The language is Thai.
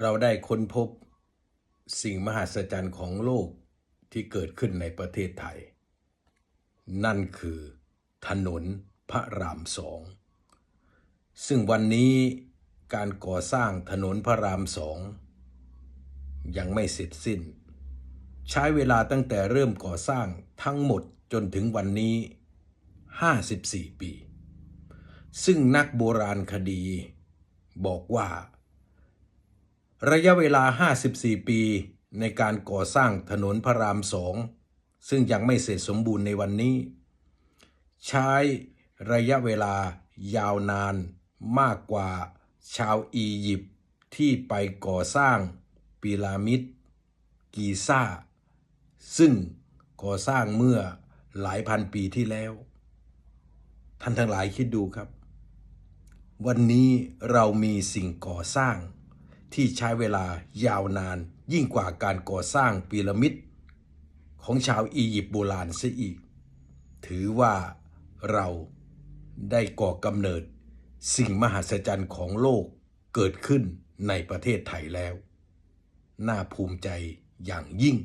เราได้ค้นพบสิ่งมหัศจรรย์ของโลกที่เกิดขึ้นในประเทศไทย นั่นคือถนนพระรามสอง ซึ่งวันนี้การก่อสร้างถนนพระรามสอง ยังไม่เสร็จสิ้น ใช้เวลาตั้งแต่เริ่มก่อสร้างทั้งหมดจนถึงวันนี้ 54 ปี ซึ่งนักโบราณคดีบอกว่า ระยะเวลา 54 ปี ในการก่อสร้างถนนพระรามสอง ซึ่งยังไม่เสร็จสมบูรณ์ในวันนี้ ใช้ระยะเวลายาวนานมากกว่าชาวอียิปต์ที่ไปก่อสร้างพีระมิดกีซ่า ซึ่งก่อสร้างเมื่อหลายพันปีที่แล้ว ท่านทั้งหลายคิดดูครับ วันนี้เรามีสิ่งก่อสร้าง ที่ใช้เวลายาวนานยิ่งกว่าการก่อสร้างพีระมิด ของชาวอียิปต์โบราณเสียอีก ถือว่าเราได้ก่อกำเนิด สิ่งมหัศจรรย์ของโลกเกิดขึ้นในประเทศไทยแล้ว น่าภูมิใจอย่างยิ่ง